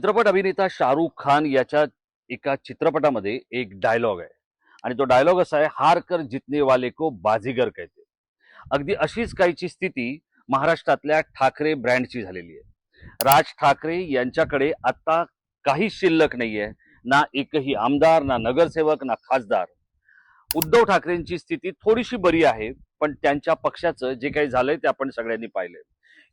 चित्रपट अभिनेता शाहरुख खान याच्या एका चित्रपटामध्ये एक डायलॉग आहे. आणि तो डायलॉग असा आहे हार कर जितने वाले को बाजीगर कहते. अगदी अशीच काहीची स्थिती महाराष्ट्रातल्या ठाकरे ब्रँडची झालेली आहे. राज ठाकरे यांच्याकडे आता काही शिल्लक नाहीये ना एकही आमदार ना नगरसेवक ना खासदार. उद्धव ठाकरेंची स्थिती थोडीशी बरी आहे पण त्यांच्या पक्षाचं जे काही झालंय ते आपण सगळ्यांनी पाहिलंय.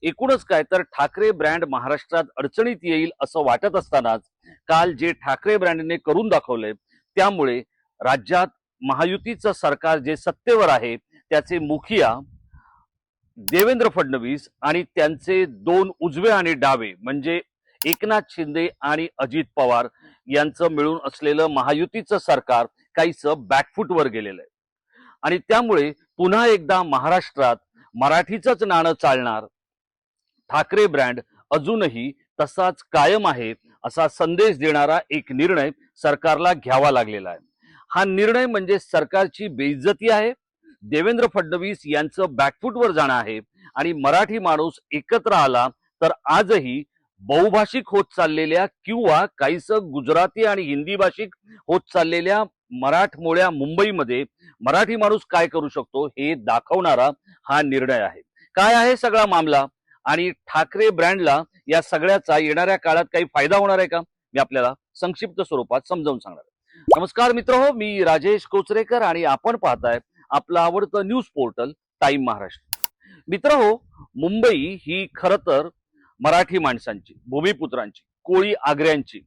एकूणच काय तर ठाकरे ब्रँड महाराष्ट्रात अडचणीत येईल असं वाटत असतानाच काल जे ठाकरे ब्रँडने करून दाखवलंय त्यामुळे राज्यात महायुतीचं सरकार जे सत्तेवर आहे त्याचे मुखिया देवेंद्र फडणवीस आणि त्यांचे दोन उजवे आणि डावे म्हणजे एकनाथ शिंदे आणि अजित पवार यांचं मिळून असलेलं महायुतीचं सरकार काहीसं बॅकफूटवर गेलेलं आहे. आणि त्यामुळे पुन्हा एकदा महाराष्ट्रात मराठीचंच नाणं चालणार ठाकरे ब्रँड अजूनही तसाच कायम आहे असा संदेश देणारा एक निर्णय सरकारला घ्यावा लागलेला आहे. हा निर्णय म्हणजे सरकारची बेइज्जती आहे देवेंद्र फडणवीस यांचं बॅकफूटवर जाणं आहे आणि मराठी माणूस एकत्र आला तर आजही बहुभाषिक होत चाललेल्या किंवा काहीस गुजराती आणि हिंदी भाषिक होत चाललेल्या मराठमोळ्या मुंबईमध्ये मराठी माणूस काय करू शकतो हे दाखवणारा हा निर्णय आहे. काय आहे सगळा मामला? आणि ठाकरे ब्रँडला या सगळ्याचा येणाऱ्या काळात काही फायदा होणार आहे का? मी आपल्याला संक्षिप्त स्वरूपात समजावून सांगणार आहे. नमस्कार मित्र हो मी राजेश कोचरेकर आणि आपण पाहताय आपलं आवडतं न्यूज पोर्टल टाइम महाराष्ट्र. मित्र हो मुंबई ही खर तर मराठी माणसांची भूमिपुत्रांची कोळी आग्र्यांची.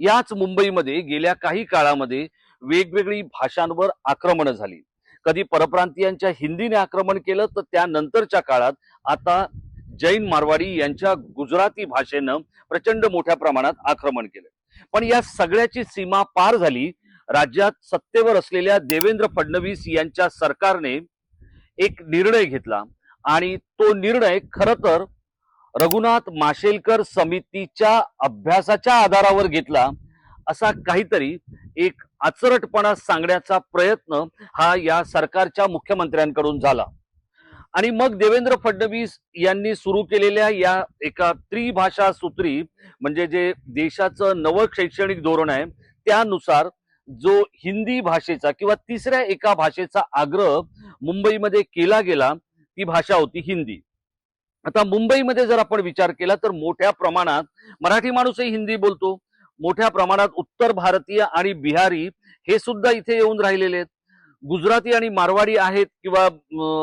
याच मुंबईमध्ये गेल्या काही काळामध्ये वेगवेगळी भाषांवर आक्रमणं झाली. कधी परप्रांतीयांच्या हिंदीने आक्रमण केलं तर त्यानंतरच्या काळात आता जैन मारवाडी यांच्या गुजराती भाषेनं प्रचंड मोठ्या प्रमाणात आक्रमण केलं. पण या सगळ्याची सीमा पार झाली राज्यात सत्तेवर असलेल्या देवेंद्र फडणवीस यांच्या सरकारने एक निर्णय घेतला आणि तो निर्णय खर तर रघुनाथ माशेलकर समितीच्या अभ्यासाच्या आधारावर घेतला असा काहीतरी एक आचरटपणा सांगण्याचा प्रयत्न हा या सरकारच्या मुख्यमंत्र्यांकडून झाला. आणि मग देवेंद्र फडणवीस यांनी सुरू केलेल्या या एका त्रिभाषा सूत्री म्हणजे जे देशाचं नवं शैक्षणिक धोरण आहे त्यानुसार जो हिंदी भाषेचा किंवा तिसऱ्या एका भाषेचा आग्रह मुंबईमध्ये केला गेला ती भाषा होती हिंदी. आता मुंबईमध्ये जर आपण विचार केला तर मोठ्या प्रमाणात मराठी माणूसही हिंदी बोलतो. मोठ्या प्रमाणात उत्तर भारतीय आणि बिहारी हे सुद्धा इथे येऊन राहिलेले आहेत. गुजराती आणि मारवाडी आहेत किंवा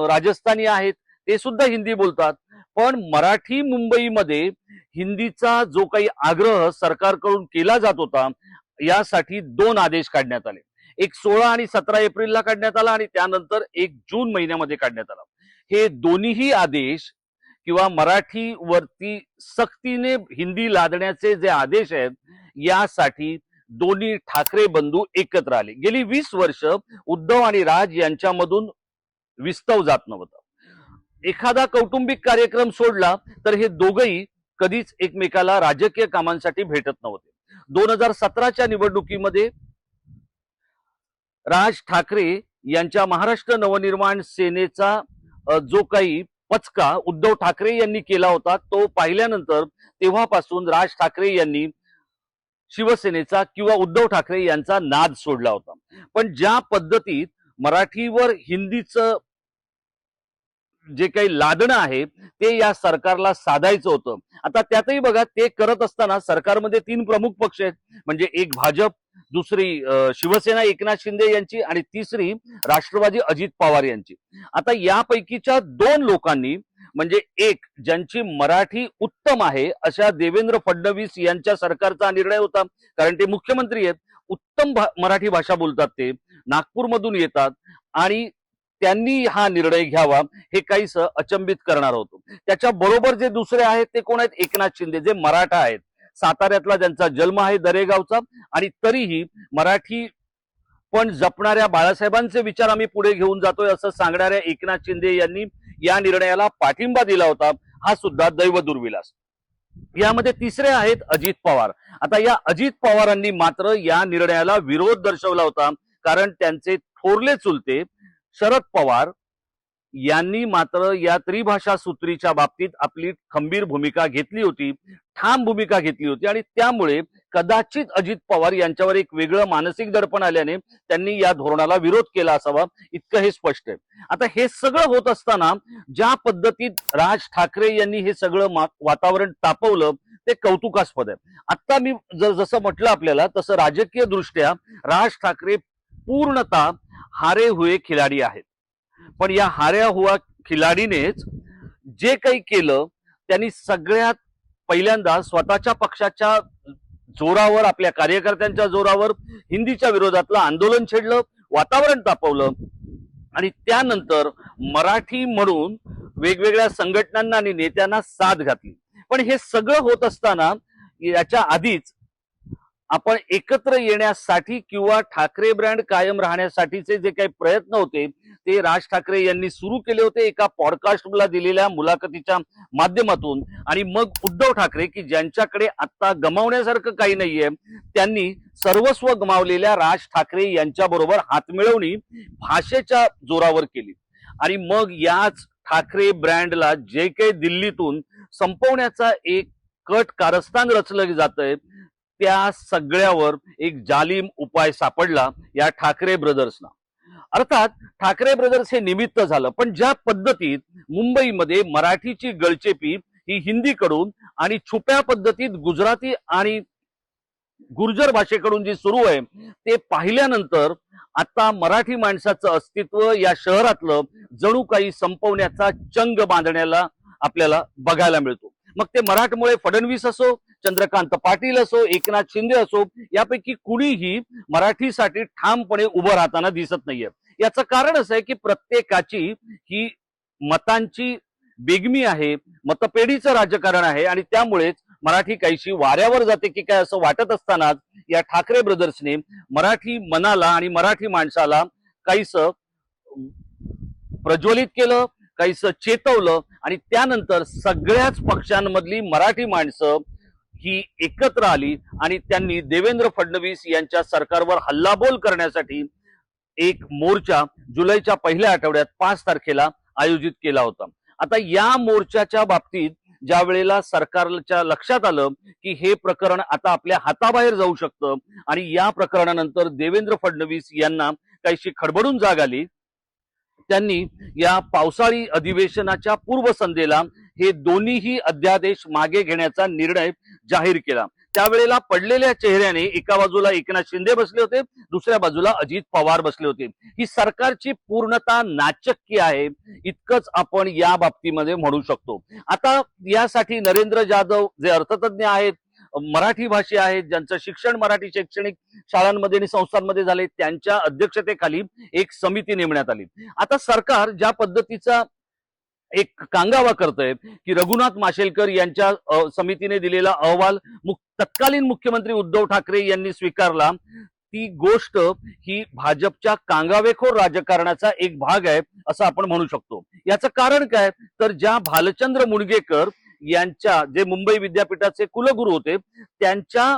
राजस्थानी आहेत ते सुद्धा हिंदी बोलतात. पण मराठी मुंबईमध्ये हिंदीचा जो काही आग्रह सरकारकडून केला जात होता यासाठी दोन आदेश काढण्यात आले. एक सोळा आणि सतरा एप्रिलला काढण्यात आला आणि त्यानंतर एक जून महिन्यामध्ये काढण्यात आला. हे दोन्हीही आदेश किंवा मराठीवरती सक्तीने हिंदी लादण्याचे जे आदेश आहेत यासाठी दोन्ही ठाकरे बंधू एकत्र आले. गेली वीस वर्ष उद्धव आणि राज यांच्यामधून विस्तव जात नव्हतं. एखादा कौटुंबिक कार्यक्रम सोडला तर हे दोघही कधीच एकमेकाला राजकीय कामांसाठी भेटत नव्हते. दोन हजार सतराच्या निवडणुकीमध्ये राज ठाकरे यांच्या महाराष्ट्र नवनिर्माण सेनेचा जो काही पचका उद्धव ठाकरे यांनी केला होता तो पाहिल्यानंतर तेव्हापासून राज ठाकरे यांनी शिवसेनेचा किंवा उद्धव ठाकरे यांचा नाद सोडला होता. पण ज्या पद्धतीत मराठीवर हिंदीचं जे काही लादणं आहे ते या सरकारला साधायचं होतं. आता त्यातही बघा ते करत असताना सरकारमध्ये तीन प्रमुख पक्ष आहेत. म्हणजे एक भाजप दुसरी शिवसेना एकनाथ शिंदे यांची आणि तिसरी राष्ट्रवादी अजित पवार यांची. आता यापैकीच्या दोन लोकांनी म्हणजे एक ज्यांची मराठी उत्तम आहे अशा देवेंद्र फडणवीस यांच्या सरकारचा निर्णय होता. कारण ते मुख्यमंत्री आहेत. उत्तम भा- मराठी भाषा बोलतात ते. नागपूरमधून येतात. आणि त्यांनी हा निर्णय घ्यावा हे काहीस अचंबित करणार होतो. त्याच्या बरोबर जे दुसरे आहेत ते कोण आहेत? एकनाथ शिंदे जे मराठा आहेत. साताऱ्यातला ज्यांचा जन्म आहे दरेगावचा आणि तरीही मराठी पण जपणाऱ्या बाळासाहेबांचे विचार आम्ही पुढे घेऊन जातोय असं सांगणाऱ्या एकनाथ शिंदे यांनी या निर्णयाला पाठिंबा दिला होता हा सुद्धा दैव दुर्विलास. यामध्ये तिसरे आहेत अजित पवार. आता या अजित पवारांनी मात्र या निर्णयाला विरोध दर्शवला होता कारण त्यांचे थोरले चुलते शरद पवार यांनी मात्र या त्रिभाषा सूत्रीच्या बाबतीत आपली खंबीर भूमिका घेतली होती ठाम भूमिका घेतली होती आणि त्यामुळे कदाचित अजित पवार यांच्यावर एक वेगळं मानसिक दडपण आल्याने त्यांनी या धोरणाला विरोध केला असावा इतकं हे स्पष्ट आहे. आता हे सगळं होत असताना ज्या पद्धतीत राज ठाकरे यांनी हे सगळं मा- वातावरण तापवलं ते कौतुकास्पद आहे. आता मी जर जसं म्हटलं आपल्याला तसं राजकीय दृष्ट्या राज ठाकरे पूर्णतः हारे हुए खिलाडी आहेत. पण या हाऱ्या हुआ खिलाडीनेच जे काही केलं त्यांनी सगळ्यात पहिल्यांदा स्वतःच्या पक्षाच्या जोरावर आपल्या कार्यकर्त्यांच्या जोरावर हिंदीच्या विरोधातलं आंदोलन छेडलं वातावरण तापवलं. आणि त्यानंतर मराठी म्हणून वेगवेगळ्या संघटनांना आणि नेत्यांना साथ घातली. पण हे सगळं होत असताना याच्या आधीच आपण एकत्र येण्यासाठी किंवा ठाकरे ब्रँड कायम राहण्यासाठीचे जे काही प्रयत्न होते ते राज ठाकरे यांनी सुरू केले होते एका पॉडकास्टला दिलेल्या मुलाखतीच्या माध्यमातून. आणि मग उद्धव ठाकरे की ज्यांच्याकडे आता गमावण्यासारखं काही नाहीये त्यांनी सर्वस्व गमावलेल्या राज ठाकरे यांच्याबरोबर हातमिळवणी भाषेच्या जोरावर केली. आणि मग याच ठाकरे ब्रँडला जे काही दिल्लीतून संपवण्याचा एक कट कारस्थान रचलं जातंय त्या सगळ्यावर एक जालिम उपाय सापडला या ठाकरे ब्रदर्सना. अर्थात ठाकरे ब्रदर्स हे निमित्त झालं पण ज्या पद्धतीत मुंबईमध्ये मराठीची गळचेपी ही हिंदीकडून आणि छुप्या पद्धतीत गुजराती आणि गुर्जर भाषेकडून जी सुरू आहे ते पाहिल्यानंतर आता मराठी माणसाचं अस्तित्व या शहरातलं जणू काही संपवण्याचा चंग बांधण्याला आपल्याला बघायला मिळतो. मग ते मराठमोळे फडणवीस असो चंद्रकांत पाटील असो एकनाथ शिंदे असो यापैकी कुणीही मराठीसाठी ठामपणे उभं राहताना दिसत नाहीये. याचं कारण असं आहे की प्रत्येकाची ही मतांची बेगमी आहे मतपेढीचं राजकारण आहे आणि त्यामुळेच मराठी काहीशी वाऱ्यावर जाते की काय असं वाटत असतानाच या ठाकरे ब्रदर्सने मराठी मनाला आणि मराठी माणसाला काहीस प्रज्वलित केलं काहीस चेतवलं आणि त्यानंतर सगळ्याच पक्षांमधली मराठी माणसं ही एकत्र आली आणि त्यांनी देवेंद्र फडणवीस यांच्या सरकारवर हल्लाबोल करण्यासाठी एक मोर्चा जुलैच्या पहिल्या आठवड्यात पाच तारखेला आयोजित केला होता. आता या मोर्चाच्या बाबतीत ज्या वेळेला सरकारच्या लक्षात आलं की हे प्रकरण आता आपल्या हाताबाहेर जाऊ शकतं आणि या प्रकरणानंतर देवेंद्र फडणवीस यांना काहीशी खडबडून जाग आली त्यांनी या पावसाळी अधिवेशनाच्या पूर्वसंध्येला हे दोन्हीही अध्यादेश मागे घेण्याचा निर्णय जाहीर केला. त्यावेळेला पडलेल्या चेहऱ्याने एका बाजूला एकनाथ शिंदे बसले होते दुसऱ्या बाजूला अजित पवार बसले होते. ही सरकारची पूर्णता नाचक्की आहे इतकंच आपण या बाबतीमध्ये म्हणू शकतो. आता यासाठी नरेंद्र जाधव जे अर्थतज्ञ आहेत मराठी भाषी आहेत ज्यांचं शिक्षण मराठी शैक्षणिक शाळांमध्ये आणि संस्थांमध्ये झाले त्यांच्या अध्यक्षतेखाली एक समिती नेमण्यात आली. आता सरकार ज्या पद्धतीचा एक कांगावा करतंय की रघुनाथ माशेलकर यांच्या समितीने दिलेला अहवाल तत्कालीन मुख्यमंत्री उद्धव ठाकरे यांनी स्वीकारला. ती गोष्ट ही भाजपच्या कांगावेखोर राजकारणाचा एक भाग आहे असं आपण म्हणू शकतो. याचं कारण काय? तर ज्या भालचंद्र मुणगेकर यांच्या जे मुंबई विद्यापीठाचे कुलगुरू होते त्यांच्या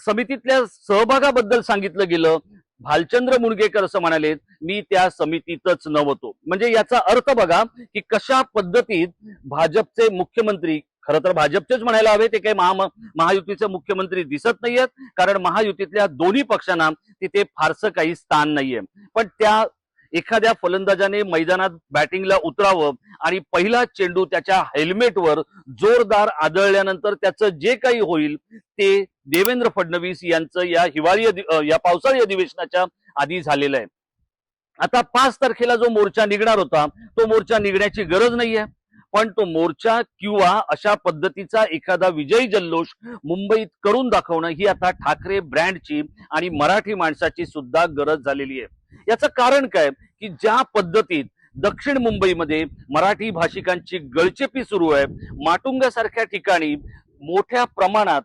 समितीतल्या सहभागाबद्दल सांगितलं गेलं. भालचंद्र मुणगेकर असं म्हणाले मी त्या समितीतच नव्हतो. म्हणजे याचा अर्थ बघा की कशा पद्धतीत भाजपचे मुख्यमंत्री खरं तर भाजपचेच म्हणायला हवे ते काही महा महायुतीचे मुख्यमंत्री दिसत नाहीयेत कारण महायुतीतल्या दोन्ही पक्षांना तिथे फारसं काही स्थान नाहीये. पण त्या एखाद्या फलंदाजाने मैदानात बॅटिंगला उतरावं आणि पहिला चेंडू त्याच्या हेल्मेटवर जोरदार आदळल्यानंतर त्याचं जे काही होईल ते देवेंद्र फडणवीस यांचं या हिवाळी या पावसाळी अधिवेशनाच्या आधी झालेलं आहे. आता पाच तारखेला जो मोर्चा निघणार होता तो मोर्चा निघण्याची गरज नाहीये. पण तो मोर्चा किंवा अशा पद्धतीचा एखादा विजयी जल्लोष मुंबईत करून दाखवणं ही आता ठाकरे ब्रँडची आणि मराठी माणसाची सुद्धा गरज झालेली आहे. याचं कारण काय? की ज्या पद्धतीत दक्षिण मुंबईमध्ये मराठी भाषिकांची गळचेपी सुरू आहे माटुंगासारख्या ठिकाणी मोठ्या प्रमाणात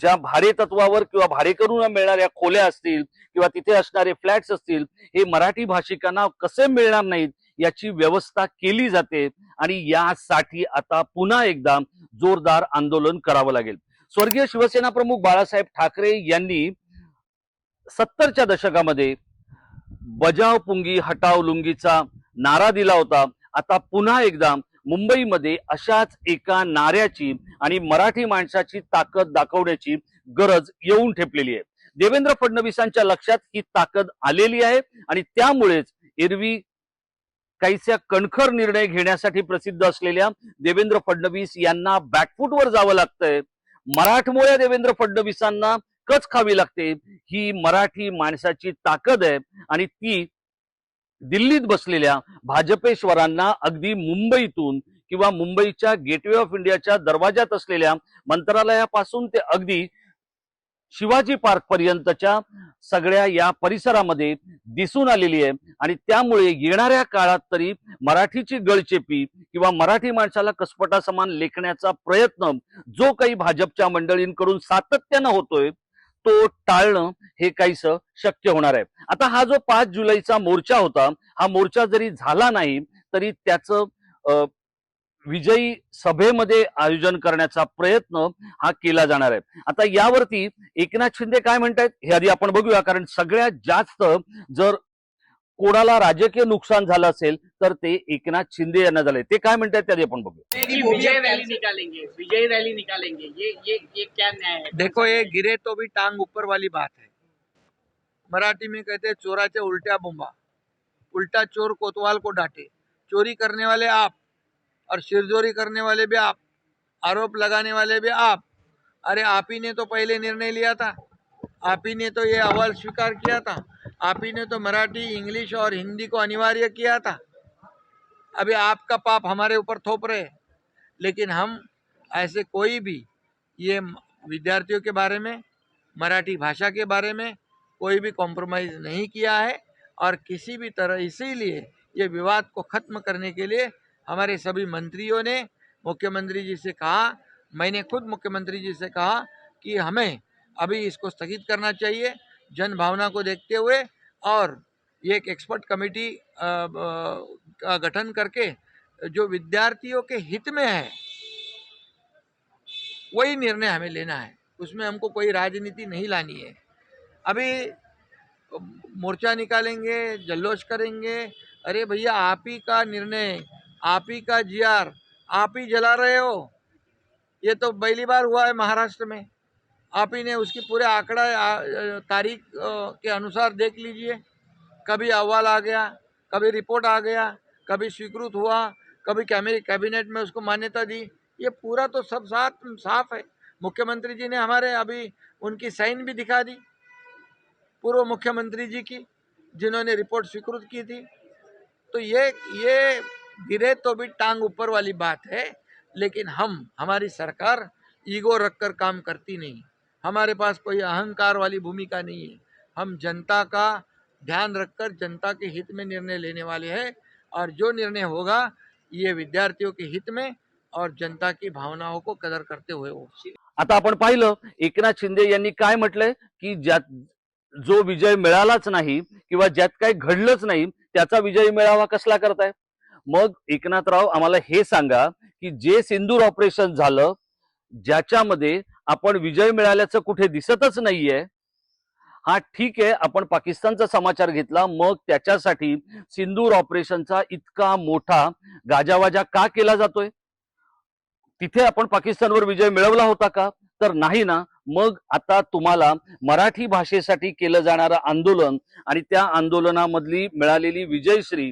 ज्या भाडे तत्वावर किंवा भाडेकरून मिळणाऱ्या खोल्या असतील किंवा तिथे असणारे फ्लॅट्स असतील हे मराठी भाषिकांना कसे मिळणार नाहीत याची व्यवस्था केली जाते आणि यासाठी आता पुन्हा एकदा जोरदार आंदोलन करावं लागेल. स्वर्गीय शिवसेना प्रमुख बाळासाहेब ठाकरे यांनी सत्तरच्या दशकामध्ये बजाव पुंगी हटाव लुंगीचा नारा दिला होता. आता पुन्हा एकदा मुंबईमध्ये अशाच एका नाऱ्याची आणि मराठी माणसाची ताकद दाखवण्याची गरज येऊन ठेपलेली आहे. देवेंद्र फडणवीसांच्या लक्षात ही ताकद आलेली आहे आणि त्यामुळेच एरवी काहीसा कणखर निर्णय घेण्यासाठी प्रसिद्ध असलेल्या देवेंद्र फडणवीस यांना बॅकफूटवर जावं लागतंय. मराठमोळ्या देवेंद्र फडणवीसांना कच खावी लागते. ही मराठी माणसाची ताकद आहे आणि ती दिल्लीत बसलेल्या भाजपेश्वरांना अगदी मुंबईतून किंवा मुंबईच्या गेटवे ऑफ इंडियाच्या दरवाजात असलेल्या मंत्रालयापासून ते अगदी शिवाजी पार्क पर्यंतच्या सगळ्या या परिसरामध्ये दिसून आलेली आहे. आणि त्यामुळे येणाऱ्या काळात तरी मराठीची गळचेपी किंवा मराठी माणसाला कसपटा समान लेखण्याचा प्रयत्न जो काही भाजपच्या मंडळींकडून सातत्यानं होतोय तो टाळणं हे काहीस शक्य होणार आहे. आता हा जो पाच जुलैचा मोर्चा होता हा मोर्चा जरी झाला नाही तरी त्याचं विजयी सभेमध्ये आयोजन करण्याचा प्रयत्न हा केला जाणार आहे. आता यावरती एकनाथ शिंदे काय म्हणतायत हे आधी आपण बघूया कारण सगळ्यात जास्त जर कोणाला राजकीय नुकसान झालं असेल तर ते एकनाथ शिंदे यांना झालंय. ते काय म्हणतायत ते आधी आपण बघूया. कि विजय रैली निकालेंगे विजय रैली निकालेंगे. ये ये ये क्या न्याय है? देखो ये गिरे तो भी टांग ऊपर वाली बात है। मराठी में कहते हैं चोराचे उल्टा बुम्बा उल्टा चोर कोतवाल को डांटे। चोरी करने वाले आप और सिरजोरी करने वाले भी आप आरोप लगाने वाले भी आप। अरे आप ही ने तो पहले निर्णय लिया था। आप ही ने तो ये अहवाल स्वीकार किया था। आप ही ने तो मराठी, इंग्लिश और हिंदी को अनिवार्य किया था। अभी आपका पाप हमारे ऊपर थोप रहे लेकिन हम ऐसे कोई भी ये विद्यार्थियों के बारे में, मराठी भाषा के बारे में कोई भी कॉम्प्रोमाइज़ नहीं किया है और किसी भी तरह इसीलिए ये विवाद को ख़त्म करने के लिए हमारे सभी मंत्रियों ने, मुख्यमंत्री जी से कहा, मैंने खुद मुख्यमंत्री जी से कहा कि हमें अभी इसको स्थगित करना चाहिए जन भावना को देखते हुए और एक एक्सपर्ट कमेटी का गठन करके जो विद्यार्थियों के हित में है, वही निर्णय हमें लेना है। उसमें हमको कोई राजनीति नहीं लानी है। अभी मोर्चा निकालेंगे जल्लोश करेंगे। अरे भैया, आप ही का निर्णय, आप ही का जीआर आप ही जला रहे हो। ये तो पहली बार हुआ है महाराष्ट्र में। आप ही ने उसकी पूरे आंकड़ा तारीख के अनुसार देख लीजिए। कभी अहवाल आ गया, कभी रिपोर्ट आ गया, कभी स्वीकृत हुआ, कभी कैबिनेट कैबिनेट में उसको मान्यता दी। ये पूरा तो सब साथ, साफ़ है। मुख्यमंत्री जी ने हमारे अभी उनकी साइन भी दिखा दी, पूर्व मुख्यमंत्री जी की, जिन्होंने रिपोर्ट स्वीकृत की थी। तो ये ये गिरे तो भी टांग ऊपर वाली बात है, लेकिन हम, हमारी सरकार ईगो रखकर काम करती नहीं। हमारे पास कोई अहंकार वाली भूमिका नहीं है। हम जनता का ध्यान रखकर जनता के हित में निर्णय लेने वाले हैं और जो निर्णय होगा ये विद्यार्थियों के हित में और जनता की भावनाओं को कदर करते हुए हो। आता आपण पाहिलं एकनाथ शिंदे यांनी काय म्हटलंय की ज्यात जो विजय मिळालाच नाही किंवा ज्यात काही घडलंच नाही त्याचा विजय मिळावा कसला करताय? मग एकनाथराव आम्हाला हे सांगा की जे सिंदूर ऑपरेशन झालं ज्याच्यामध्ये आपण विजय मिळाल्याचं कुठे दिसतच नाहीये. हा ठीक आहे आपण पाकिस्तानचा समाचार घेतला मग त्याच्यासाठी सिंदूर ऑपरेशनचा इतका मोठा गाजावाजा का केला जातोय? तिथे आपण पाकिस्तानवर विजय मिळवला होता का? तर नाही ना. मग आता तुम्हाला मराठी भाषेसाठी केलं जाणारं आंदोलन आणि त्या आंदोलनामधली मिळालेली विजयश्री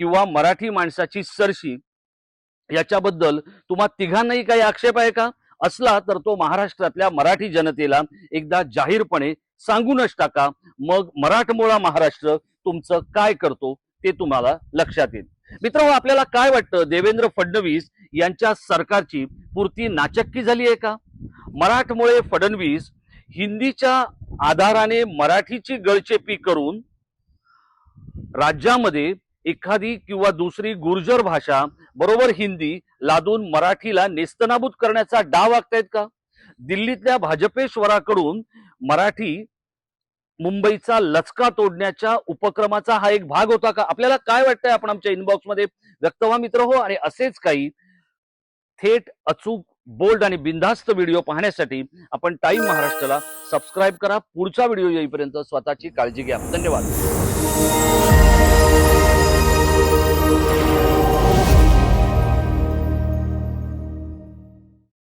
किंवा मराठी माणसाची सरशी याच्याबद्दल तुम्हा तिघांनाही काही आक्षेप आहे का? असला तर तो महाराष्ट्रातल्या मराठी जनतेला एकदा जाहीरपणे सांगूनच टाका. मग मराठमोळा महाराष्ट्र तुमचं काय करतो ते तुम्हाला लक्षात येईल. मित्र आपल्याला काय वाटतं? देवेंद्र फडणवीस यांच्या सरकारची पूर्ती नाचक्की झाली आहे का? मराठमोळे फडणवीस हिंदीच्या आधाराने मराठीची गळचेपी करून राज्यामध्ये एखादी किंवा दुसरी गुर्जर भाषा बरोबर हिंदी लादून मराठीला नेस्तनाबूत करण्याचा डाव आखतायत का? दिल्लीतल्या भाजपेश्वराकडून मराठी मुंबईचा लचका तोडण्याच्या उपक्रमाचा हा एक भाग होता का? आपल्याला काय वाटतंय आपण आमच्या इनबॉक्समध्ये व्यक्त व्हा मित्र हो आणि असेच काही थेट अचूक बोल्ड आणि बिंधास्त व्हिडिओ पाहण्यासाठी आपण टाइम महाराष्ट्राला सबस्क्राईब करा. पुढचा व्हिडिओ येईपर्यंत स्वतःची काळजी घ्या. धन्यवाद.